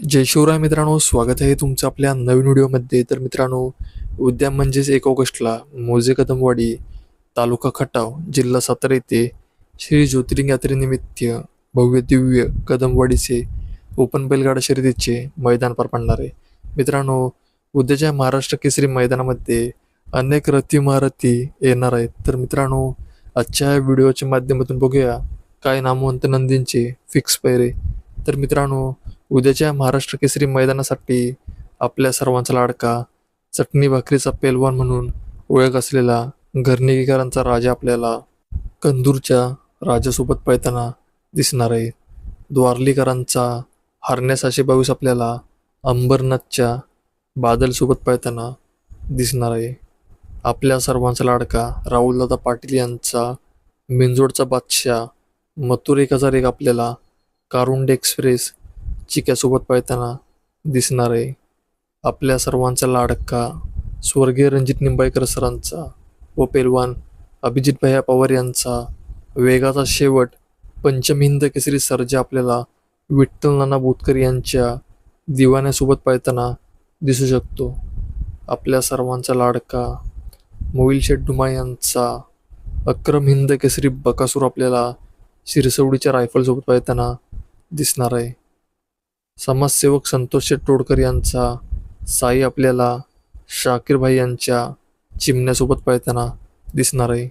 जय शिवराय मित्रांनो स्वागत आहे तुमचं आपल्या नवीन व्हिडिओमध्ये. तर मित्रांनो उद्या म्हणजेच एक ऑगस्टला मोजे कदमवाडी तालुका खटाव जिल्हा सातारा येथे श्री ज्योतिर्लिंग यात्रेनिमित्त भव्य दिव्य कदमवाडीचे ओपन बैलगाडा शर्यतीचे मैदान पार पडणार आहे. मित्रांनो उद्याच्या महाराष्ट्र केसरी मैदानामध्ये अनेक रथी महारथी येणार आहेत. तर मित्रांनो आजच्या व्हिडिओच्या माध्यमातून बघूया काय नामवंत नंदींचे फिक्स पैरे तर मित्रांनो उद्याच्या महाराष्ट्र केसरी मैदानासाठी आपल्या सर्वांचा लाडका चटणी भाकरीचा पेलवान म्हणून ओळख असलेला घरनिकीकरांचा राजा आपल्याला कंदूरच्या राजासोबत पळताना दिसणार आहे. द्वारलीकरांचा हरण्यासाशे बावीस आपल्याला अंबरनाथच्या बादलसोबत पळताना दिसणार आहे. आपल्या सर्वांचा लाडका राहुलदादा पाटील यांचा मिंजोडचा बादशाह मथुर एक हजार एक आपल्याला कारुंड एक्सप्रेस चिक्यासोबत पळताना दिसणार आहे. आपल्या सर्वांचा लाडका स्वर्गीय रणजित निंबाळकर सरांचा व पेलवान अभिजित भैया पवार यांचा वेगाचा शेवट पंचम हिंद केसरी सर्जा आपल्याला विठ्ठल नाना बोतकर यांच्या दिवाण्यासोबत पळताना दिसू शकतो. आपल्या सर्वांचा लाडका मोईल शेठ डुमा यांचा अक्रम हिंद केसरी बकासूर आपल्याला शिरसवडीच्या रायफलसोबत पळताना दिसणार आहे. समाजसेवक संतोष टोडकर तोडकर यांचा साई आपल्याला शाकीर भाई यांच्या चिमण्यासोबत पळताना दिसणार आहे.